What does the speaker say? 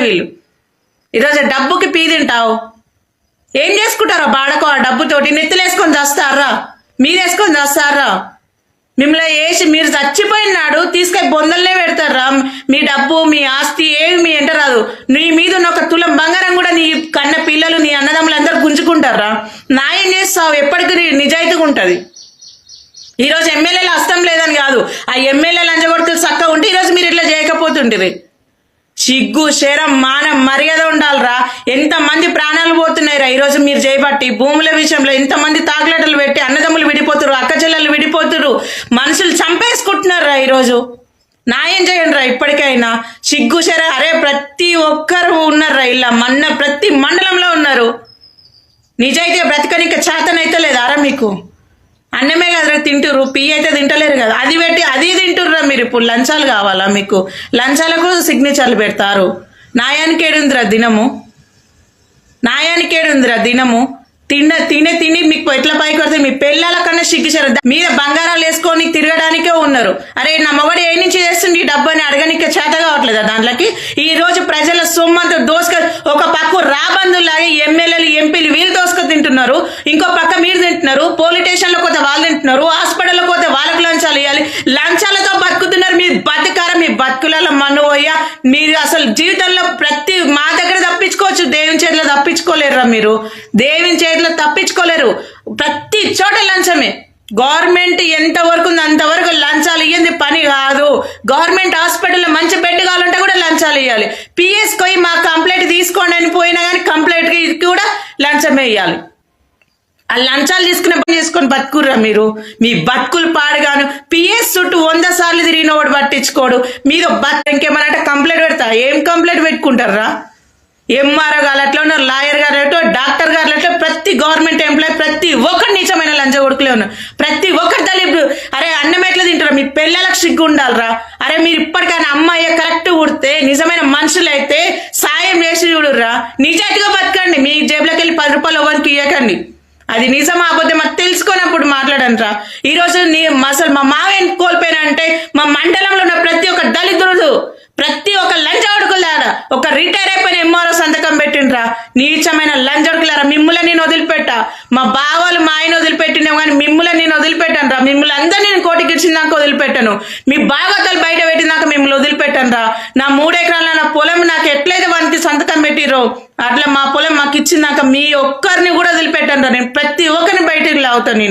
వీళ్ళు. ఈరోజు డబ్బుకి పీ తింటావు. ఏం చేసుకుంటారో బాడకో ఆ డబ్బుతోటి నెత్తులేసుకొని చేస్తారా? మీరేసుకొని చేస్తారా? మిమ్మల్ని వేసి మీరు చచ్చిపోయినాడు తీసుకొని బొందల్లే పెడతారా? మీ డబ్బు మీ ఆస్తి ఏమి మీ ఎంట రాదు. నీ మీద ఉన్న ఒక తులం బంగారం కూడా నీ కన్న పిల్లలు నీ అన్నదమ్ములు అందరు గుంజుకుంటారా? నాయం చేస్తావు? ఎప్పటికీ నీ నిజాయితీగా ఉంటుంది. ఈరోజు ఎమ్మెల్యేలు అస్తం లేదని కాదు. ఆ ఎమ్మెల్యేలు లంచగొడుకులు చక్కగా ఉంటే ఈరోజు మీరు ఇట్లా చేయకపోతుంటుంది సిగ్గు శరం మానం మర్యాద ఉండాలిరా. ఎంత మంది ప్రాణాలు పోతున్నాయిరా? ఈరోజు మీరు చేయబట్టి భూముల విషయంలో ఎంతమంది మంది పెట్టి అన్నదమ్ములు విడిపోతురు అక్క చెల్లెలు విడిపోతురు మనుషులు చంపేసుకుంటున్నారా ఈరోజు. న్యాయం చేయండి రా ఇప్పటికైనా. సిగ్గు శర అరే ప్రతి ఒక్కరు ఉన్నారా ఇలా మన్న ప్రతి మండలంలో ఉన్నారు. నిజాయితీగా బ్రతకనిక చేతనైతే లేదారా మీకు? అన్నమే కదరా తింటురు పీ అయితే తింటలేరు కదా. అది పెట్టి అది తింటుర్రా మీరు ఇప్పుడు. లంచాలు కావాలా మీకు? లంచాలకు సిగ్నేచర్లు పెడతారు. నాయానికి ఏడుందిరా దినము? నాయానికి ఏడుందిరా దినము? తిన్న తినే తిని మీకు ఎట్లా పైకి వస్తే మీ పెళ్ళాల కన్నా సిగ్గుచారు. మీద బంగారాలు వేసుకొని తిరగడానికే ఉన్నారు. అరే నా మొగడు ఏ నుంచి చేస్తుంది ఈ డబ్బు అని అడగనికే చేత కావట్లేదా దాంట్లోకి? ఈ రోజు ప్రజల సొమ్మంతా దోసుక ఒక పక్క రాబందులాగా ఎమ్మెల్యేలు ఎంపీలు వీళ్ళు దోసుకొని తింటున్నారు. ఇంకో పక్క మీరు తింటున్నారు. పోలీస్ స్టేషన్లో పోతే వాళ్ళు తింటున్నారు. హాస్పిటల్లో పోతే వాళ్ళకి లంచాలు ఇవ్వాలి లంచాలతో బతుకుతున్నారు. మీ బతుకార? మీ బతుకులలో మనువయ్య మీరు అసలు జీవితంలో ప్రతి మా దగ్గర తప్పించుకోవచ్చు. దేవుని చేతిలో తప్పించుకోలేరురా మీరు. దేవుని చేతిలో తప్పించుకోలేరు. ప్రతి చోట లంచమే. గవర్నమెంట్ ఎంత వరకు ఉంది అంతవరకు లంచాలు ఇయ్యింది పని కాదు. గవర్నమెంట్ హాస్పిటల్లో మంచి బెడ్ కావాలంటే కూడా లంచాలు ఇవ్వాలి పిఎస్ పోయి మా కంప్లైంట్ తీసుకోండి అని పోయినా కానీ కంప్లైంట్కి కూడా లంచమే ఇవ్వాలి ఆ లంచాలు తీసుకునే పని చేసుకొని బతుకుర్రా మీరు? మీ బతుకులు పాడుగాను. పిఎస్ చుట్టూ వంద సార్లు తిరిగిన వాడు పట్టించుకోడు. మీద బత్ ఇంకేమనంటే కంప్లైంట్ పెడతా. ఏం కంప్లైంట్ పెట్టుకుంటారా ఎంఆర్ఓ గారు అట్లా ఉన్నారు లాయర్ గారు అట్లా డాక్టర్ గారు అట్లా ప్రతి గవర్నమెంట్ ఎంప్లాయ్ ప్రతి ఒక్కరు నిజమైన లంచ కొడుకులే ఉన్నారు. ప్రతి ఒక్కరి తల్లి ఇప్పుడు అరే అన్నం ఎట్లా తింటారా? మీ పిల్లలకు సిగ్గు ఉండాలిరా. అరే మీరు ఇప్పటికైనా అమ్మాయి కరెక్ట్ కుడితే నిజమైన మనుషులు అయితే సాయం చేసి చూడుర్రా. నిజాయితీగా బతకండి. మీ జేబులోకి వెళ్ళి పది రూపాయలు ఎవరికి ఇవ్వకండి అది నిజం అబద్ధం మాకు తెలుసుకున్నప్పుడు మాట్లాడంట్రా ఈ రోజు నీ అసలు మా మావేం కోల్పోయినంటే మా మండలంలో ఉన్న ప్రతి ఒక్క దళితుడు ప్రతి ఒక్క లంచవడుకులారా ఒక రిటైర్ అయిపోయిన ఎంఆర్ఓ సంతకం పెట్టిండ్రా. నీచమైన లంచవడుకులారా మిమ్మల్ని నేను వదిలిపెట్టా. మా బావాలు మా ఆయన వదిలిపెట్టినాం కానీ మిమ్మల్ని నేను వదిలిపెట్టాను రా మిమ్మల్ని అందరినీ నేను కోటికి ఇచ్చిందాక వదిలిపెట్టాను. మీ భాగవతాలు బయట పెట్టినాక మిమ్మల్ని వదిలి రా నా మూడెకరాల నా పొలం నాకు ఎట్లయితే వానికి సంతకం పెట్టిరో అట్లా మా పొలం మాకు ఇచ్చిందాక మీ ఒక్కరిని కూడా వదిలిపెట్టాను నేను ప్రతి ఒక్కరిని బయటికి లాగుతాను నేను.